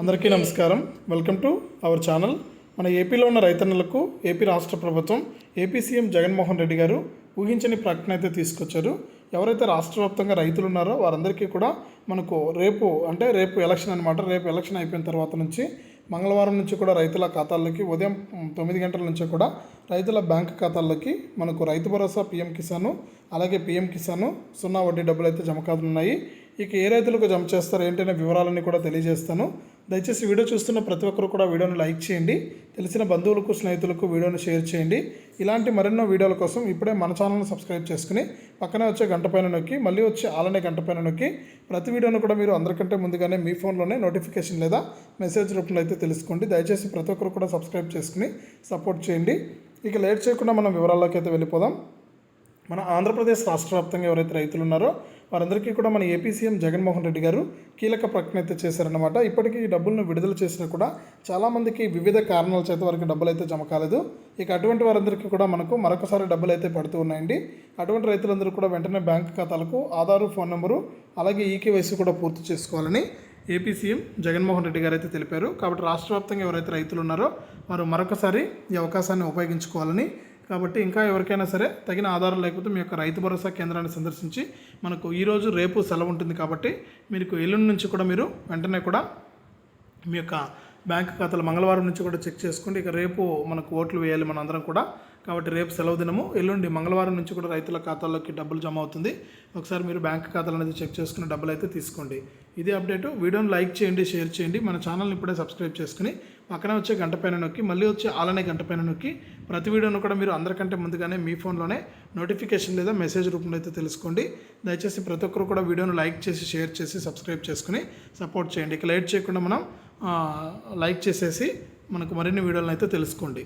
అందరికీ నమస్కారం. Welcome to our channel మన ఏపీలో ఉన్న రైతన్నలకు ఏపీ రాష్ట్ర ప్రభుత్వం ఏపీ సీఎం జగన్మోహన్ రెడ్డి గారు ఊహించని ప్రకటన అయితే తీసుకొచ్చారు. ఎవరైతే రాష్ట్ర వ్యాప్తంగా రైతులు ఉన్నారో వారందరికీ కూడా మనకు రేపు అంటే రేపు ఎలక్షన్ అనమాట రేపు ఎలక్షన్ అయిపోయిన తర్వాత నుంచి మంగళవారం నుంచి కూడా రైతుల ఖాతాల్లోకి ఉదయం తొమ్మిది గంటల నుంచి కూడా రైతుల బ్యాంక్ ఖాతాల్లోకి మనకు రైతు భరోసా పీఎం కిసాను అలాగే పీఎం కిసాను సున్నా వడ్డీ డబ్బులు అయితే జమ కానున్నాయి. ఇక ఏ రైతులకు జమ చేస్తారో ఏంటనే వివరాలన్నీ కూడా తెలియజేస్తాను. దయచేసి వీడియో చూస్తున్న ప్రతి ఒక్కరు కూడా వీడియోను లైక్ చేయండి. తెలిసిన బంధువులకు స్నేహితులకు వీడియోను షేర్ చేయండి. ఇలాంటి మరెన్నో వీడియోల కోసం ఇప్పుడే మన ఛానల్ని సబ్స్క్రైబ్ చేసుకుని పక్కనే వచ్చే గంట పైన నొక్కి మళ్ళీ వచ్చే ఆలనే గంట పైన నొక్కి ప్రతి వీడియోను కూడా మీరు అందరికంటే ముందుగానే మీ ఫోన్లోనే నోటిఫికేషన్ లేదా మెసేజ్ రూపంలో అయితే తెలుసుకోండి. దయచేసి ప్రతి ఒక్కరు కూడా సబ్స్క్రైబ్ చేసుకుని సపోర్ట్ చేయండి. ఇక లేట్ చేయకుండా మనం వివరాల్లోకి అయితే వెళ్ళిపోదాం. మన ఆంధ్రప్రదేశ్ రాష్ట్ర వ్యాప్తంగా ఎవరైతే రైతులు ఉన్నారో వారందరికీ కూడా మన ఏపీ సీఎం జగన్మోహన్ రెడ్డి గారు కీలక ప్రకటన అయితే చేశారన్నమాట. ఇప్పటికీ ఈ డబ్బులను విడుదల చేసినా కూడా చాలామందికి వివిధ కారణాల చేత వారికి డబ్బులు అయితే జమ కాలేదు. ఇక అటువంటి వారందరికీ కూడా మనకు మరొకసారి డబ్బులు అయితే పడుతూ ఉన్నాయండి. అటువంటి రైతులందరూ కూడా వెంటనే బ్యాంక్ ఖాతాలకు ఆధారు ఫోన్ నెంబరు అలాగే ఈకేవైసీ కూడా పూర్తి చేసుకోవాలని ఏపీ సీఎం జగన్మోహన్ రెడ్డి గారు అయితే తెలిపారు. కాబట్టి రాష్ట్ర వ్యాప్తంగా ఎవరైతే రైతులు ఉన్నారో వారు మరొకసారి ఈ అవకాశాన్ని ఉపయోగించుకోవాలని కాబట్టి ఇంకా ఎవరికైనా సరే తగిన ఆధారం లేకపోతే మీ యొక్క రైతు భరోసా కేంద్రాన్ని సందర్శించి మనకు ఈరోజు రేపు సెలవు ఉంటుంది కాబట్టి మీకు ఎల్లుండి నుంచి కూడా మీరు వెంటనే కూడా మీ యొక్క బ్యాంక్ ఖాతాలు మంగళవారం నుంచి కూడా చెక్ చేసుకోండి. ఇక రేపు మనకు ఓట్లు వేయాలి మనందరం కూడా. కాబట్టి రేపు సెలవు దినము ఎల్లుండి మంగళవారం నుంచి కూడా రైతుల ఖాతాల్లోకి డబ్బులు జమ అవుతుంది. ఒకసారి మీరు బ్యాంక్ ఖాతాలు అనేది చెక్ చేసుకుని డబ్బులు అయితే తీసుకోండి. ఇది అప్డేట్. వీడియోని లైక్ చేయండి షేర్ చేయండి. మన ఛానల్ని ఇప్పుడే సబ్స్క్రైబ్ చేసుకుని పక్కనే వచ్చే గంట పైన నొక్కి మళ్ళీ వచ్చే ఆలనే గంట పైన నొక్కి ప్రతి వీడియోను కూడా మీరు అందరికంటే ముందుగానే మీ ఫోన్లోనే నోటిఫికేషన్ లేదా మెసేజ్ రూపంలో అయితే తెలుసుకోండి. దయచేసి ప్రతి ఒక్కరు కూడా వీడియోను లైక్ చేసి షేర్ చేసి సబ్స్క్రైబ్ చేసుకుని సపోర్ట్ చేయండి. ఇక లైట్ చేయకుండా మనం లైక్ చేసేసి మనకు మరిన్ని వీడియోలను అయితే తెలుసుకోండి.